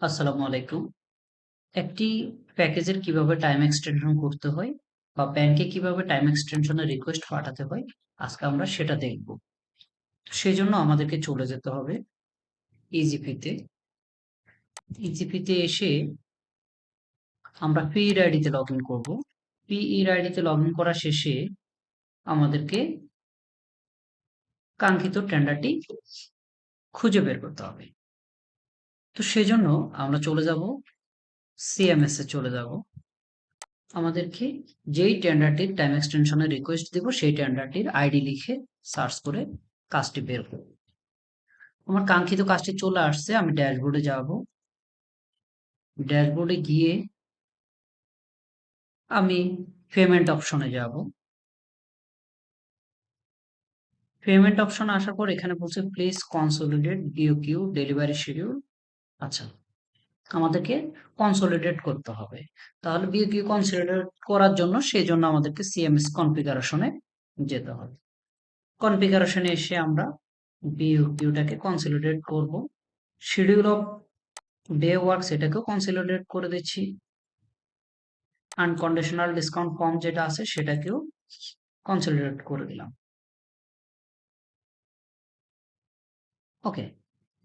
আসসালামু আলাইকুম। একটি প্যাকেজের কীভাবে টাইম এক্সটেনশন করতে হয় বা ব্যাংকে কীভাবে টাইম এক্সটেনশনের রিকোয়েস্ট পাঠাতে হয়, আজকে আমরা সেটা দেখব। সেজন্য আমাদেরকে চলে যেতে হবে ইজিপিতে। ইজিপিতে এসে আমরা পিইর আইডিতে লগইন করব। পিইর আইডিতে লগইন করা শেষে আমাদেরকে কাঙ্ক্ষিত টেন্ডারটি খুঁজে বের করতে হবে। তো সেজন্য আমরা চলে যাব সিএমএস এ চলে যাব। আমাদেরকে যেই টেন্ডারটির টাইম এক্সটেনশনের রিকোয়েস্ট দিব, সেই টেন্ডারটির আইডি লিখে সার্চ করে কাজটি বের করব। আমার কাঙ্ক্ষিত কাজটি চলে আসছে, আমি ড্যাশবোর্ডে যাব। ড্যাশবোর্ডে গিয়ে আমি পেমেন্ট অপশনে যাব। পেমেন্ট অপশন আসার পর এখানে বলছে please consolidate queue delivery schedule আচ্ছা আমাদেরকে কনসোলিডেট করতে হবে। তাহলে বিওকিউ কনসোলিডেট করার জন্য সেই জন্য আমাদেরকে সিএমএস কনফিগারেশনে যেতে হবে। কনফিগারেশনে এসে আমরা বিওকিউটাকে কনসোলিডেট করব। শিডিউল অফ ডে ওয়ার্কস এটাকেও কনসোলিডেট করে দিচ্ছি। আনকন্ডিশনাল ডিসকাউন্ট ফর্ম যেটা আছে সেটাকেও কনসোলিডেট করে দিলাম। ওকে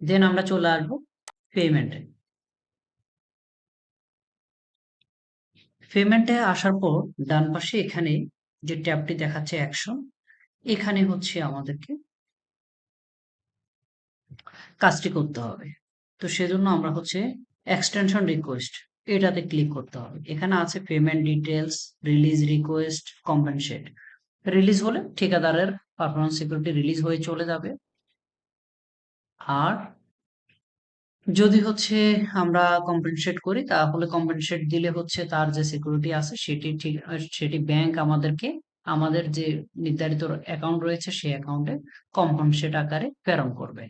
দেন আমরা চলে আসব পেমেন্টে। পেমেন্টে আসার পর ডান পাশে এখানে যে ট্যাবটি দেখাচ্ছে অ্যাকশন, এখানে হচ্ছে আমাদেরকে কাজটি করতে হবে। তো সেজন্য আমরা হচ্ছে এক্সটেনশন রিকোয়েস্ট এটাতে ক্লিক করতে হবে। এখানে আছে payment details release request compensate release হলে ঠিকাদারের পারফরমেন্স সিকিউরিটি রিলিজ হয়ে চলে যাবে। আর যদি হচ্ছে আমরা কম্পেনসেট করি, তাহলে কম্পেনসেট দিলে হচ্ছে তার যে সিকিউরিটি আছে, সেটি ঠিক, সেটি ব্যাংক আমাদেরকে, আমাদের যে নির্ধারিত অ্যাকাউন্ট রয়েছে, সেই অ্যাকাউন্টে কম্পেনসেট আকারে প্রেরণ করবে।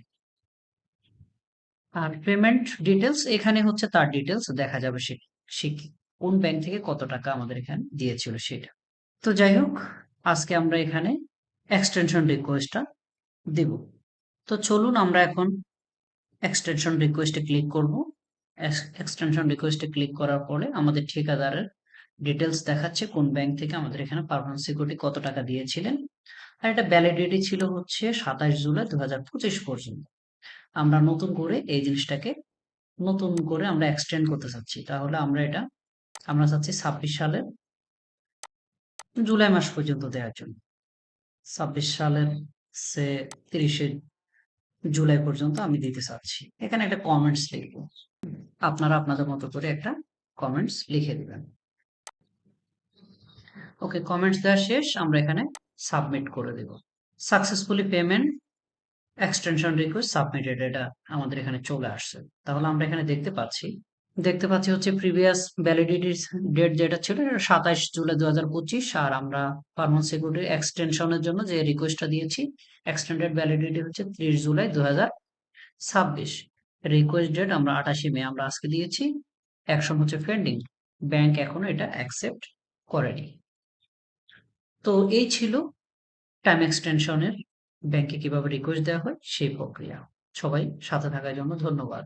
আর পেমেন্ট ডিটেলস এখানে হচ্ছে তার ডিটেলস দেখা যাবে সে কোন ব্যাংক থেকে কত টাকা আমাদের এখানে দিয়েছিল সেটা। তো যাই হোক, আজকে আমরা এখানে এক্সটেনশন রিকোয়েস্টটা দিব। তো চলুন আমরা এখন এক্সটেনশন রিকোয়েস্টে ক্লিক করব। এক্সটেনশন রিকোয়েস্টে ক্লিক করার পরে আমাদের ঠিকাদারের ডিটেলস দেখাচ্ছে কোন ব্যাংক থেকে আমাদের এখানে পারফরমেন্স সিকিউরিটি কত টাকা দিয়েছিলেন। আর এটা ভ্যালিডিটি ছিল হচ্ছে সাতাশ জুলাই দু হাজার পঁচিশ পর্যন্ত। আমরা নতুন করে এই জিনিসটাকে নতুন করে আমরা এক্সটেন্ড করতে চাচ্ছি। তাহলে আমরা এটা, আমরা চাচ্ছি ছাব্বিশ সালের জুলাই মাস পর্যন্ত দেওয়ার জন্য। ছাব্বিশ সালের সে তিরিশে জুলাই পর্যন্ত আমি দিতে চাচ্ছি। এখানে একটা কমেন্টস লিখব। আপনারা আপনাদের মতো করে একটা কমেন্টস লিখে দিবেন। ওকে কমেন্টস দেওয়া শেষ। আমরা এখানে সাবমিট করে দেব। Successfully payment extension request submitted এটা আমাদের এখানে চলে আসছে। তাহলে আমরা এখানে দেখতে পাচ্ছি দেখতে পাচ্ছি হচ্ছে প্রিভিয়াস ভ্যালিডিটি ডেট যেটা ছিল, এটা সাতাইশ জুলাই দু হাজার পঁচিশ। আর আমরা পারমানেন্ট সিকিউরিটি এক্সটেনশনের জন্য যে রিকোয়েস্টটা দিয়েছি এক্সটেন্ডেড ভ্যালিডিটি হচ্ছে ত্রিশ জুলাই দু হাজার ছাব্বিশ। রিকোয়েস্ট ডেট আমরা আঠাশি মে আমরা আজকে দিয়েছি। অ্যাকশন হচ্ছে পেন্ডিং ব্যাংক এখনও এটা অ্যাকসেপ্ট করেনি। তো এই ছিল টাইম এক্সটেনশনের ব্যাংকে কীভাবে রিকোয়েস্ট দেওয়া হয়, সেই প্রক্রিয়া। সবাই সাথে থাকার জন্য ধন্যবাদ।